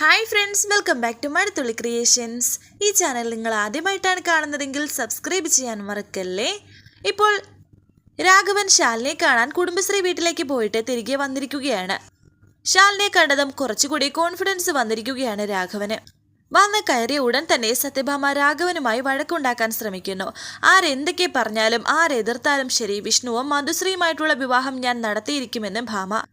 Hi friends welcome back to Mazhathulli creations ഈ channel നിങ്ങൾ ആദ്യമായിട്ടാണ് കാണുന്നതെങ്കിൽ സബ്സ്ക്രൈബ് ചെയ്യാൻ മറക്കല്ലേ? ഇപ്പോൾ രാഘവൻ ശാലിനെ കാണാൻ കുടുംബശ്രീ വീട്ടിലേക്ക് പോയിട്ട് തിരികെ വന്നിരിക്കുകയാണ്. ശാലിനെ കണ്ടതും കുറച്ചുകൂടി കോൺഫിഡൻസ് വന്നിരിക്കുകയാണ് രാഘവന്. വന്ന് കയറിയ ഉടൻ തന്നെ സത്യഭാമ രാഘവനുമായി വഴക്കുണ്ടാക്കാൻ ശ്രമിക്കുന്നു. ആരെന്തൊക്കെ പറഞ്ഞാലും ആരെതിർത്താലും ശരി വിഷ്ണുവും മധുശ്രീയുമായിട്ടുള്ള വിവാഹം ഞാൻ നടത്തിയിരിക്കുമെന്ന് ഭാമ.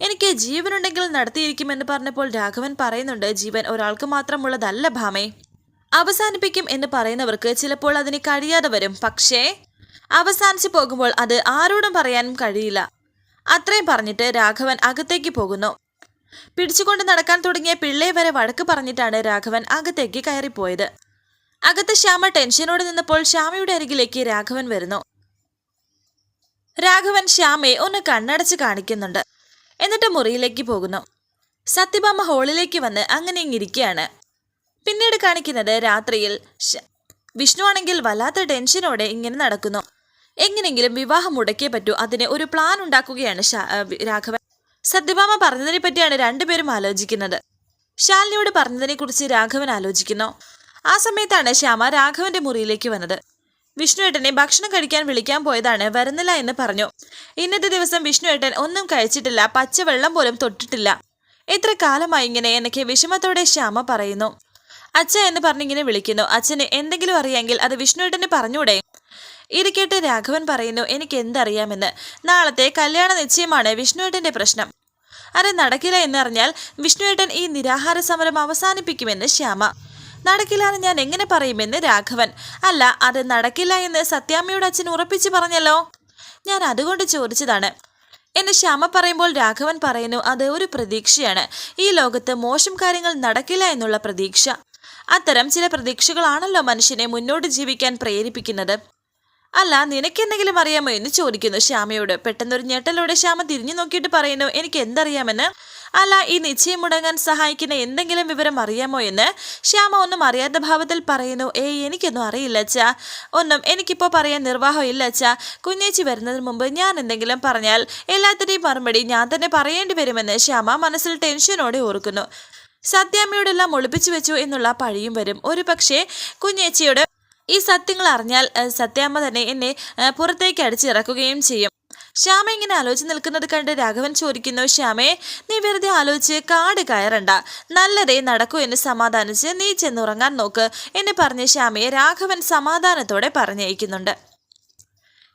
എനിക്ക് ജീവനുണ്ടെങ്കിൽ നടത്തിയിരിക്കുമെന്ന് പറഞ്ഞപ്പോൾ രാഘവൻ പറയുന്നുണ്ട് ജീവൻ ഒരാൾക്ക് മാത്രമുള്ളതല്ല ഭാമേ. അവസാനിപ്പിക്കും എന്ന് പറയുന്നവർക്ക് ചിലപ്പോൾ അതിന് കഴിയാതെ വരും. പക്ഷേ അവസാനിച്ചു പോകുമ്പോൾ അത് ആരോടും പറയാനും കഴിയില്ല. അത്രയും പറഞ്ഞിട്ട് രാഘവൻ അകത്തേക്ക് പോകുന്നു. പിടിച്ചുകൊണ്ട് നടക്കാൻ തുടങ്ങിയ പിള്ളേ വരെ വഴക്ക് പറഞ്ഞിട്ടാണ് രാഘവൻ അകത്തേക്ക് കയറിപ്പോയത്. അകത്ത് ശ്യാമ ടെൻഷനോട് നിന്നപ്പോൾ ശ്യാമയുടെ അരികിലേക്ക് രാഘവൻ വരുന്നു. രാഘവൻ ശ്യാമയെ ഒന്ന് കണ്ണടച്ച് കാണിക്കുന്നുണ്ട്. എന്നിട്ട് മുറിയിലേക്ക് പോകുന്നു. സത്യഭാമ ഹോളിലേക്ക് വന്ന് അങ്ങനെ ഇങ്ങിരിക്കുകയാണ് പിന്നീട് കാണിക്കുന്നത് രാത്രിയിൽ വിഷ്ണു ആണെങ്കിൽ വല്ലാത്ത ടെൻഷനോടെ ഇങ്ങനെ നടക്കുന്നു. എങ്ങനെങ്കിലും വിവാഹം മുടക്കിയേ പറ്റൂ. അതിന് ഒരു പ്ലാൻ ഉണ്ടാക്കുകയാണ് രാഘവൻ. സത്യഭാമ പറഞ്ഞതിനെ പറ്റിയാണ് രണ്ടുപേരും ആലോചിക്കുന്നത്. ശാലിനിയോട് പറഞ്ഞതിനെ കുറിച്ച് രാഘവൻ ആലോചിക്കുന്നു. ആ സമയത്താണ് ശ്യാമ രാഘവന്റെ മുറിയിലേക്ക് വന്നത്. വിഷ്ണുവേട്ടനെ ഭക്ഷണം കഴിക്കാൻ വിളിക്കാൻ പോയതാണ് വരുന്നില്ല എന്ന് പറഞ്ഞു. ഇന്നത്തെ ദിവസം വിഷ്ണുവേട്ടൻ ഒന്നും കഴിച്ചിട്ടില്ല പച്ചവെള്ളം പോലും തൊട്ടിട്ടില്ല. എത്ര കാലമായി ഇങ്ങനെ എനിക്ക് വിഷമത്തോടെ ശ്യാമ പറയുന്നു. അച്ഛ എന്ന് പറഞ്ഞിങ്ങനെ വിളിക്കുന്നു. അച്ഛന് എന്തെങ്കിലും അറിയാമെങ്കിൽ അത് വിഷ്ണുവേട്ടന് പറഞ്ഞൂടെ ഇത് കേട്ട് രാഘവൻ പറയുന്നു. എനിക്ക് എന്തറിയാമെന്ന്. നാളത്തെ കല്യാണ നിശ്ചയമാണ് വിഷ്ണുവേട്ടന്റെ പ്രശ്നം. അത് നടക്കില്ല എന്നറിഞ്ഞാൽ വിഷ്ണുവേട്ടൻ ഈ നിരാഹാര സമരം അവസാനിപ്പിക്കുമെന്ന് ശ്യാമ. നടക്കില്ല എന്ന് ഞാൻ എങ്ങനെ പറയുമെന്ന് രാഘവൻ. അല്ല അത് നടക്കില്ല എന്ന് സത്യാമ്മയുടെ അച്ഛൻ ഉറപ്പിച്ചു പറഞ്ഞല്ലോ? ഞാൻ അതുകൊണ്ട് ചോദിച്ചതാണ്. എന്നെ ശ്യാമ പറയുമ്പോൾ രാഘവൻ പറയുന്നു അത് ഒരു പ്രതീക്ഷയാണ്. ഈ ലോകത്ത് മോശം കാര്യങ്ങൾ നടക്കില്ല എന്നുള്ള പ്രതീക്ഷ. അത്തരം ചില പ്രതീക്ഷകളാണല്ലോ മനുഷ്യനെ മുന്നോട്ട് ജീവിക്കാൻ പ്രേരിപ്പിക്കുന്നത്. അല്ല നിനക്കെന്തെങ്കിലും അറിയാമോ? എന്ന് ചോദിക്കുന്നു ശ്യാമയോട്. പെട്ടെന്നൊരു ഞെട്ടലോടെ ശ്യാമ തിരിഞ്ഞു നോക്കിയിട്ട് പറയുന്നു എനിക്ക് എന്തറിയാമെന്ന് അല്ല ഈ നിശ്ചയം മുടങ്ങാൻ സഹായിക്കുന്ന എന്തെങ്കിലും വിവരം അറിയാമോ എന്ന്? ശ്യാമ ഒന്നും അറിയാത്ത ഭാവത്തിൽ പറയുന്നു ഏയ് എനിക്കൊന്നും അറിയില്ല അച്ഛാ. ഒന്നും എനിക്കിപ്പോൾ പറയാൻ നിർവാഹം ഇല്ല അച്ഛാ. കുഞ്ഞേച്ചി വരുന്നതിന് മുമ്പ് ഞാൻ എന്തെങ്കിലും പറഞ്ഞാൽ എല്ലാത്തിന്റെയും മറുപടി ഞാൻ തന്നെ പറയേണ്ടി വരുമെന്ന് ശ്യാമ മനസ്സിൽ ടെൻഷനോടെ ഓർക്കുന്നു. സത്യാമ്മയോടെല്ലാം ഒളിപ്പിച്ചു വെച്ചു എന്നുള്ള പഴിയും വരും. ഒരു പക്ഷേ കുഞ്ഞേച്ചിയോട് ഈ സത്യങ്ങൾ അറിഞ്ഞാൽ സത്യാമ്മ തന്നെ എന്നെ പുറത്തേക്ക് അടിച്ചിറക്കുകയും ചെയ്യും. ശ്യാമ ഇങ്ങനെ ആലോചിച്ച് നിൽക്കുന്നത് കണ്ട് രാഘവൻ ചോദിക്കുന്നു ശ്യാമേ നീ വെറുതെ ആലോചിച്ച് കാട് കയറണ്ട. നല്ലതേ നടക്കൂ എന്ന് സമാധാനിച്ച് നീ ചെന്നുറങ്ങാൻ നോക്ക് എന്ന് പറഞ്ഞ് ശ്യാമയെ രാഘവൻ സമാധാനത്തോടെ പറഞ്ഞയക്കുന്നുണ്ട്.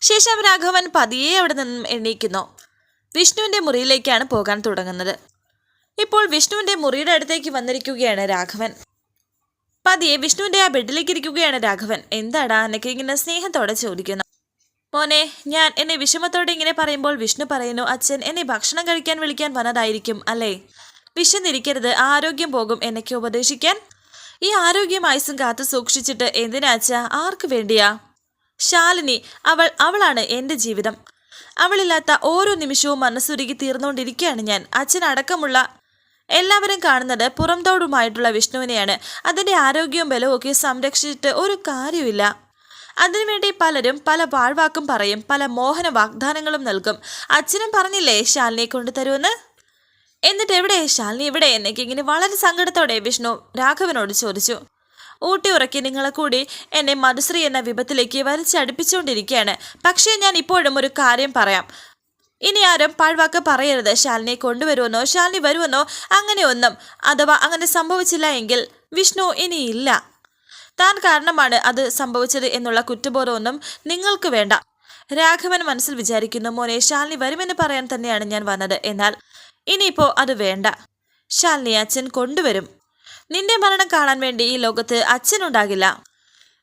ശേഷം രാഘവൻ പതിയെ അവിടെ നിന്നും എണീക്കുന്നു. വിഷ്ണുവിന്റെ മുറിയിലേക്കാണ് പോകാൻ തുടങ്ങുന്നത്. ഇപ്പോൾ വിഷ്ണുവിന്റെ മുറിയുടെ അടുത്തേക്ക് വന്നിരിക്കുകയാണ് രാഘവൻ. പതിയെ വിഷ്ണുവിന്റെ ആ ബെഡിലേക്ക് ഇരിക്കുകയാണ് രാഘവൻ. എന്താടാ എന്നൊക്കെ ഇങ്ങനെ സ്നേഹത്തോടെ ചോദിക്കുന്നു? മോനെ ഞാൻ എന്നെ വിഷമത്തോടെ ഇങ്ങനെ പറയുമ്പോൾ വിഷ്ണു പറയുന്നു അച്ഛൻ എന്നെ ഭക്ഷണം കഴിക്കാൻ വിളിക്കാൻ വന്നതായിരിക്കും അല്ലേ? വിശന്നിരിക്കരുത് ആരോഗ്യം പോകും എന്നൊക്കെ ഉപദേശിക്കാൻ? ഈ ആരോഗ്യം ആയുസും കാത്തു സൂക്ഷിച്ചിട്ട് എന്തിനാച്ച ആർക്ക് വേണ്ടിയാ? ശാലിനി അവൾ അവളാണ് എന്റെ ജീവിതം. അവളില്ലാത്ത ഓരോ നിമിഷവും മനസ്സുരുകി തീർന്നുകൊണ്ടിരിക്കുകയാണ് ഞാൻ. അച്ഛൻ അടക്കമുള്ള എല്ലാവരും കാണുന്നത് പുറംതോടുമായിട്ടുള്ള വിഷ്ണുവിനെയാണ്. അതിന്റെ ആരോഗ്യവും ബലവും ഒക്കെ സംരക്ഷിച്ചിട്ട് ഒരു കാര്യമില്ല അതിനുവേണ്ടി പലരും പല വാഴ്വാക്കും പറയും പല മോഹന വാഗ്ദാനങ്ങളും നൽകും. അച്ഛനും പറഞ്ഞില്ലേ ശാലിനിയെ കൊണ്ടുതരുമെന്ന്? എന്നിട്ട് എവിടെ? ശാലിനി എവിടെ? എന്നൊക്കെ ഇങ്ങനെ വളരെ സങ്കടത്തോടെ വിഷ്ണു രാഘവനോട് ചോദിച്ചു. ഊട്ടി ഉറക്കി നിങ്ങളെ കൂടി എന്നെ മധുശ്രീ എന്ന വിപത്തിലേക്ക് വലിച്ചടുപ്പിച്ചുകൊണ്ടിരിക്കുകയാണ്. പക്ഷേ ഞാൻ ഇപ്പോഴും ഒരു കാര്യം പറയാം. ഇനി ആരും പാഴ്വാക്ക് പറയരുത്. ശാലിനിയെ കൊണ്ടുവരുമെന്നോ ശാലിനി വരുമെന്നോ അങ്ങനെ ഒന്നും അഥവാ അങ്ങനെ സംഭവിച്ചില്ല എങ്കിൽ വിഷ്ണു ഇനിയില്ല. താൻ കാരണമാണ് അത് സംഭവിച്ചത് എന്നുള്ള കുറ്റബോധമൊന്നും നിങ്ങൾക്ക് വേണ്ട. രാഘവൻ മനസ്സിൽ വിചാരിക്കുന്നു മോനെ ശാലിനി വരുമെന്ന് പറയാൻ തന്നെയാണ് ഞാൻ വന്നത്. എന്നാൽ ഇനിയിപ്പോ അത് വേണ്ട. ശാലിനി അച്ഛൻ കൊണ്ടുവരും. നിന്റെ മരണം കാണാൻ വേണ്ടി ഈ ലോകത്ത് അച്ഛനുണ്ടാകില്ല.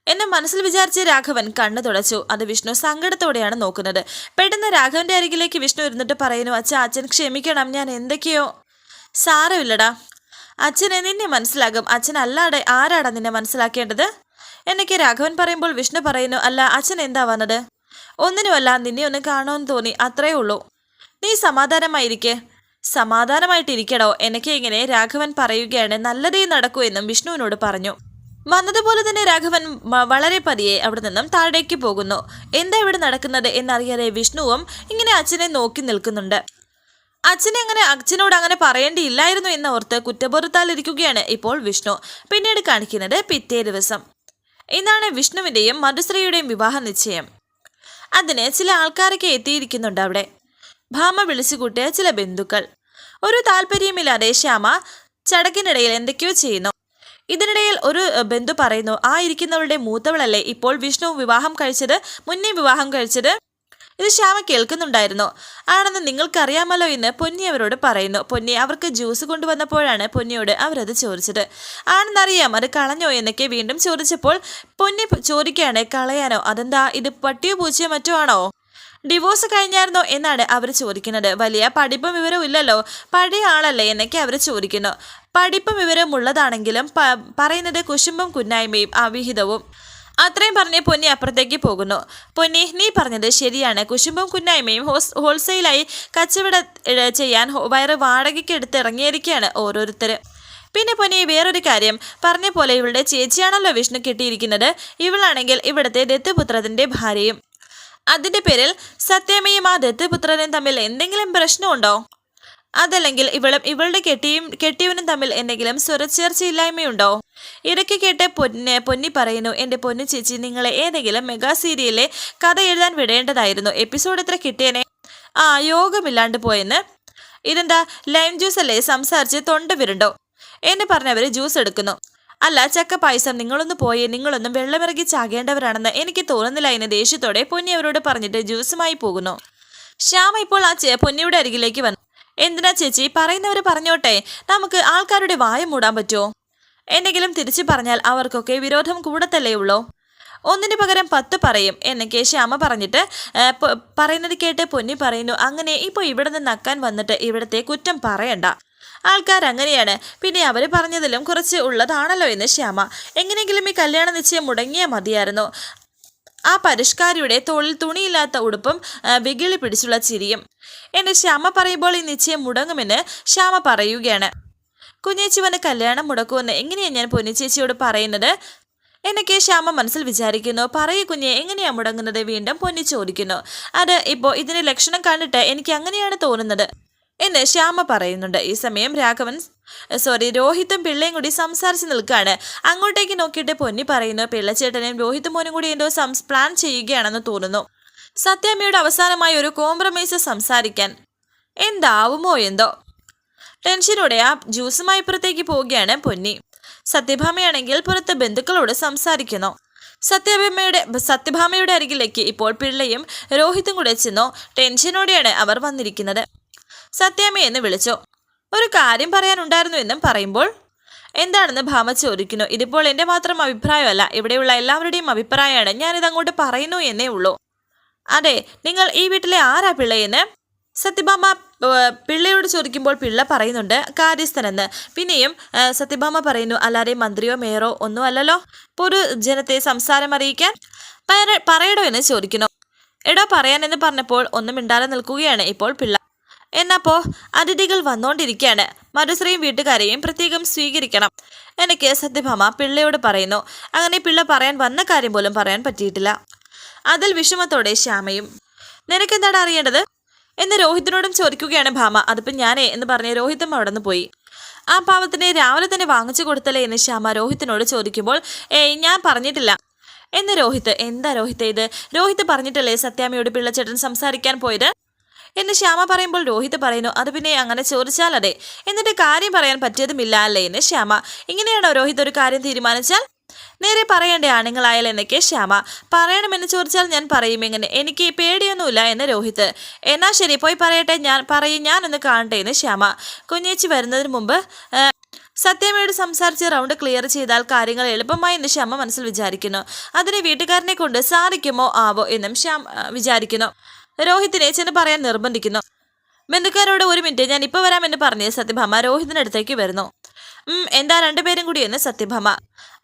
എന്നെ മനസ്സിൽ വിചാരിച്ച രാഘവൻ കണ്ണു തുടച്ചു. അത് വിഷ്ണു സങ്കടത്തോടെയാണ് നോക്കുന്നത്. പെട്ടെന്ന് രാഘവന്റെ അരികിലേക്ക് വിഷ്ണു ഇരുന്നിട്ട് പറയുന്നു അച്ഛ അച്ഛൻ ക്ഷമിക്കണം. ഞാൻ എന്തൊക്കെയോ സാരമില്ലടാ. അച്ഛനെ നിന്നെ മനസ്സിലാകും. അച്ഛൻ അല്ലാതെ ആരാടാ നിന്നെ മനസ്സിലാക്കേണ്ടത്? എന്നൊക്കെ രാഘവൻ പറയുമ്പോൾ വിഷ്ണു പറയുന്നു അല്ല അച്ഛൻ എന്താ വന്നത്? ഒന്നിനുമല്ല നിന്നെ ഒന്ന് കാണുമെന്ന് തോന്നി. അത്രയേ ഉള്ളൂ. നീ സമാധാനമായിരിക്കെ. സമാധാനമായിട്ടിരിക്കടോ. എനിക്ക് ഇങ്ങനെ രാഘവൻ പറയുകയാണ്. നല്ലതേ നടക്കൂ എന്നും വിഷ്ണുവിനോട് പറഞ്ഞു. വന്നതുപോലെ തന്നെ രാഘവൻ വളരെ പതിയെ അവിടെ നിന്നും താഴേക്ക് പോകുന്നു. എന്താ ഇവിടെ നടക്കുന്നത്? എന്നറിയാതെ വിഷ്ണുവും ഇങ്ങനെ അച്ഛനെ നോക്കി നിൽക്കുന്നുണ്ട്. അച്ഛനെ അങ്ങനെ അച്ഛനോട് അങ്ങനെ പറയേണ്ടിയില്ലായിരുന്നു എന്ന് ഓർത്ത് കുറ്റബോധത്താലിരിക്കുകയാണ് ഇപ്പോൾ വിഷ്ണു. പിന്നീട് കാണിക്കുന്നത് പിറ്റേ ദിവസം. ഇന്നാണ് വിഷ്ണുവിന്റെയും മധുശ്രീയുടെയും വിവാഹ നിശ്ചയം. അതിന് ചില ആൾക്കാരൊക്കെ എത്തിയിരിക്കുന്നുണ്ട് അവിടെ. ഭാമ വിളിച്ചുകൂട്ടിയ ചില ബന്ധുക്കൾ. ഒരു താല്പര്യമില്ലാതെ ശ്യാമ ചടക്കിനിടയിൽ എന്തൊക്കെയോ ചെയ്യുന്നു. ഇതിനിടയിൽ ഒരു ബന്ധു പറയുന്നു ആ ഇരിക്കുന്നവരുടെ മൂത്തവളല്ലേ ഇപ്പോൾ വിഷ്ണു വിവാഹം കഴിച്ചത്? മുന്നേ വിവാഹം കഴിച്ചത്? ഇത് ശ്യാമ കേൾക്കുന്നുണ്ടായിരുന്നു. ആണെന്ന് നിങ്ങൾക്കറിയാമല്ലോ എന്ന് പൊന്നി അവരോട് പറയുന്നു. പൊന്നി അവർക്ക് ജ്യൂസ് കൊണ്ടുവന്നപ്പോഴാണ് പൊന്നിയോട് അവരത് ചോദിച്ചത്. ആണെന്നറിയാം അത് കളഞ്ഞോ എന്നൊക്കെ വീണ്ടും ചോദിച്ചപ്പോൾ പൊന്നി ചോദിക്കുകയാണ് കളയാനോ? അതെന്താ? ഇത് പട്ടിയോ പൂച്ചയോ മറ്റോ ആണോ? ഡിവോഴ്സ് കഴിഞ്ഞായിരുന്നോ? എന്നാണ് അവർ ചോദിക്കുന്നത്. വലിയ പഠിപ്പും വിവരവും ഇല്ലല്ലോ. പഴയ ആളല്ലേ? എന്നൊക്കെ അവർ ചോദിക്കുന്നു. പഠിപ്പും പ- പറയുന്നത് കുശുമ്പും കുന്നായ്മയും അവിഹിതവും. അത്രയും പറഞ്ഞ് പൊന്നി അപ്പുറത്തേക്ക് പോകുന്നു. പൊന്നി നീ പറഞ്ഞത് ശരിയാണ്. കുശുമ്പും കുന്നായ്മയും ഹോൾസെയിലായി കച്ചവട ചെയ്യാൻ വയറ് വാടകയ്ക്ക് എടുത്ത് ഇറങ്ങിയിരിക്കുകയാണ് ഓരോരുത്തർ പിന്നെ പൊന്നി വേറൊരു കാര്യം. പറഞ്ഞ പോലെ ഇവളുടെ ചേച്ചിയാണല്ലോ വിഷ്ണു കിട്ടിയിരിക്കുന്നത്. ഇവളാണെങ്കിൽ ഇവിടുത്തെ ദത്തുപുത്രത്തിന്റെ ഭാര്യയും. അതിന്റെ പേരിൽ സത്യമയും ആ ദത്തുപുത്രനും തമ്മിൽ എന്തെങ്കിലും പ്രശ്നമുണ്ടോ? അതല്ലെങ്കിൽ ഇവളും ഇവളുടെ കെട്ടിയും കെട്ടിയവനും തമ്മിൽ എന്തെങ്കിലും സ്വരച്ചേർച്ചയില്ലായ്മയുണ്ടോ? ഇടയ്ക്ക് കേട്ട് പൊന്നെ പൊന്നി പറയുന്നു എന്റെ പൊന്നു ചേച്ചി നിങ്ങളെ ഏതെങ്കിലും മെഗാ സീരിയലിലെ കഥ എഴുതാൻ വിടേണ്ടതായിരുന്നു. എപ്പിസോഡ് എത്ര കിട്ടിയനെ? ആ യോഗമില്ലാണ്ട് പോയെന്ന്. ഇതെന്താ ലൈം ജ്യൂസ് അല്ലേ സംസാരിച്ച് തൊണ്ട വരുണ്ടോ? എന്ന് പറഞ്ഞവർ ജ്യൂസ് എടുക്കുന്നു. അല്ല ചക്ക പായസം നിങ്ങളൊന്ന് പോയി നിങ്ങളൊന്നും വെള്ളമിറങ്ങി ചാകേണ്ടവരാണെന്ന് എനിക്ക് തോന്നുന്നില്ല എന്ന് ദേഷ്യത്തോടെ പൊന്നി അവരോട് പറഞ്ഞിട്ട് ജ്യൂസുമായി പോകുന്നു. ശ്യാമ ഇപ്പോൾ ആ പൊന്നിയുടെ അരികിലേക്ക് വന്നു. എന്തിനാ ചേച്ചി? പറയുന്നവർ പറഞ്ഞോട്ടെ. നമുക്ക് ആൾക്കാരുടെ വായ മൂടാൻ പറ്റുമോ? എന്തെങ്കിലും തിരിച്ചു പറഞ്ഞാൽ അവർക്കൊക്കെ വിരോധം കൂടത്തല്ലേ ഉള്ളോ. ഒന്നിന് പകരം പത്ത് പറയും എന്നൊക്കെ ശ്യാമ പറഞ്ഞിട്ട് പറയുന്നത് കേട്ട് പൊന്നി പറയുന്നു അങ്ങനെ ഇപ്പോൾ ഇവിടെ നിന്ന് നക്കാൻ വന്നിട്ട് ഇവിടുത്തെ കുറ്റം പറയണ്ട. ആൾക്കാർ അങ്ങനെയാണ്. പിന്നെ അവർ പറഞ്ഞതിലും കുറച്ച് ഉള്ളതാണല്ലോ എന്ന് ശ്യാമ. എങ്ങനെയെങ്കിലും ഈ കല്യാണ നിശ്ചയം മുടങ്ങിയാൽ മതിയായിരുന്നു. ആ പരിഷ്കാരിയുടെ തോളിൽ തുണിയില്ലാത്ത ഉടുപ്പും വികിളി പിടിച്ചുള്ള ചിരിയും. എന്റെ ശ്യാമ പറയുമ്പോൾ ഈ നിശ്ചയം മുടങ്ങുമെന്ന് ശ്യാമ പറയുകയാണ്. കുഞ്ഞേച്ചുവന് കല്യാണം മുടക്കുമെന്ന് എങ്ങനെയാണ് ഞാൻ പൊന്നിച്ചേച്ചിയോട് പറയുന്നത്? എന്നൊക്കെ ശ്യാമ മനസ്സിൽ വിചാരിക്കുന്നു. പറയൂ കുഞ്ഞെ എങ്ങനെയാണ് മുടങ്ങുന്നത്? വീണ്ടും പൊന്നി ചോദിക്കുന്നു അത് ഇപ്പോൾ ഇതിന് ലക്ഷണം കണ്ടിട്ട് എനിക്ക് അങ്ങനെയാണ് തോന്നുന്നത്. എന്ന് ശ്യാമ പറയുന്നുണ്ട്. ഈ സമയം രാഘവൻ സോറി രോഹിത്തും പിള്ളയും കൂടി സംസാരിച്ച് നിൽക്കുകയാണ്. അങ്ങോട്ടേക്ക് നോക്കിയിട്ട് പൊന്നി പറയുന്നു പിള്ളച്ചേട്ടനെയും രോഹിത് മോനും കൂടി എന്തോ സംസ് പ്ലാൻ ചെയ്യുകയാണെന്ന് തോന്നുന്നു. സത്യാമ്മയുടെ അവസാനമായി ഒരു കോംപ്രമൈസ് സംസാരിക്കാൻ എന്താവുമോ എന്തോ. ടെൻഷനോടെ ആ ജ്യൂസുമായി പുറത്തേക്ക് പോവുകയാണ് പൊന്നി. സത്യഭാമയാണെങ്കിൽ പുറത്ത് ബന്ധുക്കളോട് സംസാരിക്കുന്നു. സത്യഭാമയുടെ സത്യഭാമയുടെ അരികിലേക്ക് ഇപ്പോൾ പിള്ളയും രോഹിത്തും കൂടെ ചെന്നു. ടെൻഷനോടെയാണ് അവർ വന്നിരിക്കുന്നത്. സത്യാമ്മ എന്ന് വിളിച്ചു. ഒരു കാര്യം പറയാനുണ്ടായിരുന്നു എന്നും പറയുമ്പോൾ എന്താണെന്ന് ഭാമ ചോദിക്കുന്നു. ഇതിപ്പോൾ എന്റെ മാത്രം അഭിപ്രായമല്ല. ഇവിടെയുള്ള എല്ലാവരുടെയും അഭിപ്രായമാണ്. ഞാനിത് അങ്ങോട്ട് പറയുന്നു എന്നേ ഉള്ളൂ. അതെ നിങ്ങൾ ഈ വീട്ടിലെ ആരാ പിള്ളയെന്ന്? സത്യഭാമ പിള്ളയോട് ചോദിക്കുമ്പോൾ പിള്ള പറയുന്നുണ്ട് കാര്യസ്ഥനെന്ന്. പിന്നെയും സത്യഭാമ പറയുന്നു അല്ലാതെ മന്ത്രിയോ മേയറോ ഒന്നും അല്ലല്ലോ? പൊതുജനത്തെ സംസാരം അറിയിക്കാൻ പറയടോ എന്ന് ചോദിക്കുന്നു. എടോ പറയാനെന്ന് പറഞ്ഞപ്പോൾ ഒന്നും മിണ്ടാതെ നിൽക്കുകയാണ് ഇപ്പോൾ പിള്ള. എന്നപ്പോ അതിഥികൾ വന്നുകൊണ്ടിരിക്കുകയാണ് മധുശ്രീയും വീട്ടുകാരെയും പ്രത്യേകം സ്വീകരിക്കണം. എനിക്ക് സത്യഭാമ പിള്ളയോട് പറയുന്നു. അങ്ങനെ പിള്ള പറയാൻ വന്ന കാര്യം പോലും പറയാൻ പറ്റിയിട്ടില്ല. അതിൽ വിഷമത്തോടെ ശ്യാമയും നിനക്കെന്താണ് അറിയേണ്ടത്? എന്ന് രോഹിത്തിനോടും ചോദിക്കുകയാണ് ഭാമ. അതിപ്പോൾ ഞാനേ എന്ന് പറഞ്ഞ് രോഹിത്തും അവിടെ നിന്ന് പോയി. ആ പാവത്തിനെ രാവിലെ തന്നെ വാങ്ങിച്ചു കൊടുത്തല്ലേ? എന്ന് ശ്യാമ രോഹിത്തിനോട് ചോദിക്കുമ്പോൾ ഏയ് ഞാൻ പറഞ്ഞിട്ടില്ല. എന്ന് രോഹിത് എന്താ രോഹിത്ത് ഇത്? രോഹിത്ത് പറഞ്ഞിട്ടല്ലേ സത്യാമ്മയോട് പിള്ളച്ചേട്ടൻ സംസാരിക്കാൻ പോയത്? എന്ന് ശ്യാമ പറയുമ്പോൾ രോഹിത് പറയുന്നു അത് പിന്നെ അങ്ങനെ ചോദിച്ചാൽ അതെ. എന്നിട്ട് കാര്യം പറയാൻ പറ്റിയതുമില്ല അല്ലേ? എന്ന് ശ്യാമ. ഇങ്ങനെയാണോ രോഹിത് ഒരു കാര്യം തീരുമാനിച്ചാൽ? നേരെ പറയേണ്ട ആണുങ്ങളായാൽ എന്നൊക്കെ ശ്യാമ. പറയണമെന്ന് ചോദിച്ചാൽ ഞാൻ പറയും എങ്ങനെ എനിക്ക് പേടിയൊന്നുമില്ല എന്ന് രോഹിത്. എന്നാ ശരി പോയി പറയട്ടെ. ഞാൻ പറയും ഞാൻ ഒന്ന് കാണട്ടെ എന്ന് ശ്യാമ. കുഞ്ഞേച്ചി വരുന്നതിന് മുമ്പ് സത്യമയോട് സംസാരിച്ച് റൗണ്ട് ക്ലിയർ ചെയ്താൽ കാര്യങ്ങൾ എളുപ്പമായി എന്ന് ശ്യാമ മനസ്സിൽ വിചാരിക്കുന്നു. അതിന് വീട്ടുകാരനെ കൊണ്ട് സാധിക്കുമോ? ആവോ? എന്നും ശ്യാം ആ, വിചാരിക്കുന്നു. രോഹിത്തിനെ ചെന്ന് പറയാൻ നിർബന്ധിക്കുന്നു. ബന്ധുക്കാരോട് ഒരു മിനിറ്റ് ഞാൻ ഇപ്പോൾ വരാമെന്ന് പറഞ്ഞ് സത്യഭാമ രോഹിതിനടുത്തേക്ക് വരുന്നു. എന്താ രണ്ടുപേരും കൂടി എന്ന് സത്യഭാമ.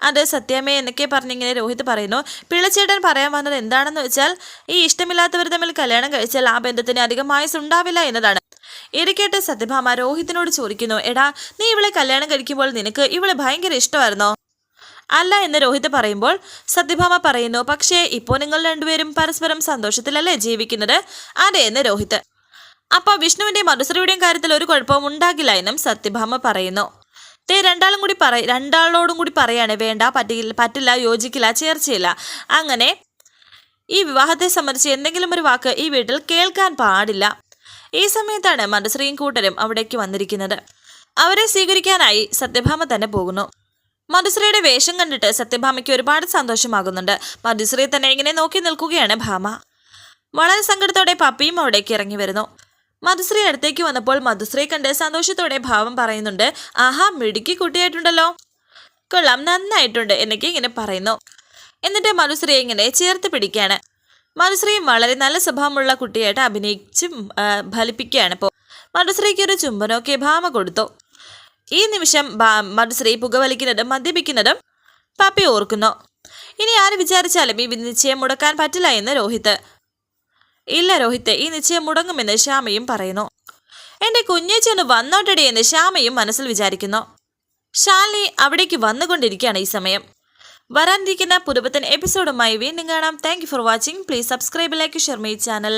അത് സത്യാമ്മ എന്നൊക്കെ പറഞ്ഞിങ്ങനെ രോഹിത് പറയുന്നു. പിള്ളച്ചേട്ടൻ പറയാൻ വന്നത് എന്താണെന്ന് വെച്ചാൽ ഈ ഇഷ്ടമില്ലാത്തവർ തമ്മിൽ കല്യാണം കഴിച്ചാൽ ആ ബന്ധത്തിന് അധികം ആയുസ് ഉണ്ടാവില്ല എന്നതാണ്. ഇത് കേട്ട് സത്യഭാമ രോഹിത്തിനോട് ചോദിക്കുന്നു എടാ നീ ഇവളെ കല്യാണം കഴിക്കുമ്പോൾ നിനക്ക് ഇവളെ ഭയങ്കര ഇഷ്ടമായിരുന്നോ? അല്ല എന്ന് രോഹിത് പറയുമ്പോൾ സത്യഭാമ പറയുന്നു പക്ഷേ ഇപ്പോൾ നിങ്ങൾ രണ്ടുപേരും പരസ്പരം സന്തോഷത്തിലല്ലേ ജീവിക്കുന്നത്? അതെ എന്ന് രോഹിത്. അപ്പൊ വിഷ്ണുവിന്റെയും മധുശ്രീയുടെയും കാര്യത്തിൽ ഒരു കുഴപ്പവും ഉണ്ടാകില്ല എന്നും സത്യഭാമ പറയുന്നു. തേ രണ്ടാളും കൂടി പറ രണ്ടാളോടും കൂടി പറയാണ് വേണ്ട പറ്റില്ല പറ്റില്ല യോജിക്കില്ല ചേർച്ചയില്ല. അങ്ങനെ ഈ വിവാഹത്തെ സംബന്ധിച്ച് എന്തെങ്കിലും ഒരു വാക്ക് ഈ വീട്ടിൽ കേൾക്കാൻ പാടില്ല. ഈ സമയത്താണ് മധുശ്രീയും കൂട്ടരും അവിടേക്ക് വന്നിരിക്കുന്നത്. അവരെ സ്വീകരിക്കാനായി സത്യഭാമ തന്നെ പോകുന്നു. മധുശ്രീയുടെ വേഷം കണ്ടിട്ട് സത്യഭാമയ്ക്ക് ഒരുപാട് സന്തോഷമാകുന്നുണ്ട്. മധുശ്രീ തന്നെ ഇങ്ങനെ നോക്കി നിൽക്കുകയാണ് ഭാമ. വളരെ സങ്കടത്തോടെ പപ്പിയും അവിടേക്ക് ഇറങ്ങി വരുന്നു. മധുശ്രീ അടുത്തേക്ക് വന്നപ്പോൾ മധുശ്രീ കണ്ട് സന്തോഷത്തോടെ ഭാവം പറയുന്നുണ്ട് ആഹാ മിടുക്കി കുട്ടിയായിട്ടുണ്ടല്ലോ. കൊള്ളാം നന്നായിട്ടുണ്ട് എന്നൊക്കെ ഇങ്ങനെ പറയുന്നു. എന്നിട്ട് മധുശ്രീ ഇങ്ങനെ ചേർത്ത് പിടിക്കുകയാണ്. മധുശ്രീ വളരെ നല്ല സ്വഭാവമുള്ള കുട്ടിയായിട്ട് അഭിനയിച്ച് ഫലിപ്പിക്കുകയാണ് ഇപ്പോൾ മധുശ്രീക്ക് ഒരു ചുംബനമൊക്കെ ഭാമ കൊടുത്തു. ഈ നിമിഷം മധുശ്രീ പുകവലിക്കുന്നതും മദ്യപിക്കുന്നതും പപ്പി ഓർക്കുന്നു. ഇനി ആര് വിചാരിച്ചാലും ഈ നിശ്ചയം മുടക്കാൻ പറ്റില്ല എന്ന് രോഹിത്. ഇല്ല രോഹിത്ത് ഈ നിശ്ചയം മുടങ്ങുമെന്ന് ശ്യാമയും പറയുന്നു. എന്റെ കുഞ്ഞേച്ചി ഒന്ന് വന്നോട്ടടി എന്ന് ശ്യാമയും മനസ്സിൽ വിചാരിക്കുന്നു. ഷാലിനി അവിടേക്ക് വന്നുകൊണ്ടിരിക്കുകയാണ് ഈ സമയം. വരാനിരിക്കുന്ന പുതുപത്തൻ എപ്പിസോഡുമായി വീണ്ടും കാണാം. Thank for watching please subscribe like share my channel